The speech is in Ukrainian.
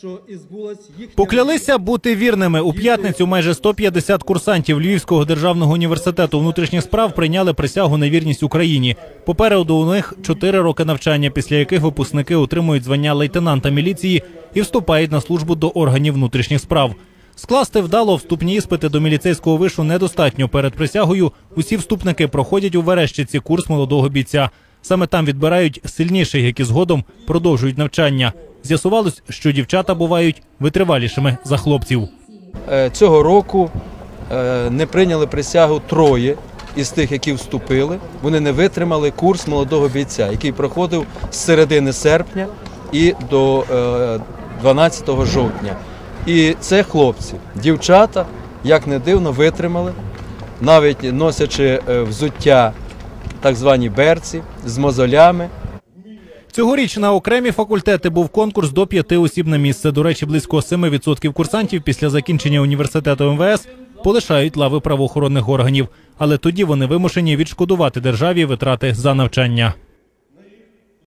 що і збулась їхня Поклялися бути вірними. У п'ятницю майже 150 курсантів Львівського державного університету внутрішніх справ прийняли присягу на вірність Україні. Попереду у них 4 роки навчання, після яких випускники отримують звання лейтенанта міліції і вступають на службу до органів внутрішніх справ. Скласти вдало вступні іспити до міліцейського вишу недостатньо. Перед присягою усі вступники проходять у Верещиці курс молодого бійця. Саме там відбирають сильніших, які згодом продовжують навчання. З'ясувалось, що дівчата бувають витривалішими за хлопців. Е, Цього року е, не прийняли присягу троє із тих, які вступили. Вони не витримали курс молодого бійця, який проходив з середини серпня і до е, 12 жовтня. І це хлопці. Дівчата, як не дивно, витримали, навіть носячи е, взуття так звані берці з мозолями. Цьогоріч на окремі факультети був конкурс до п'яти осіб на місце. До речі, близько 7% курсантів після закінчення університету МВС полишають лави правоохоронних органів, але тоді вони вимушені відшкодувати державі витрати за навчання.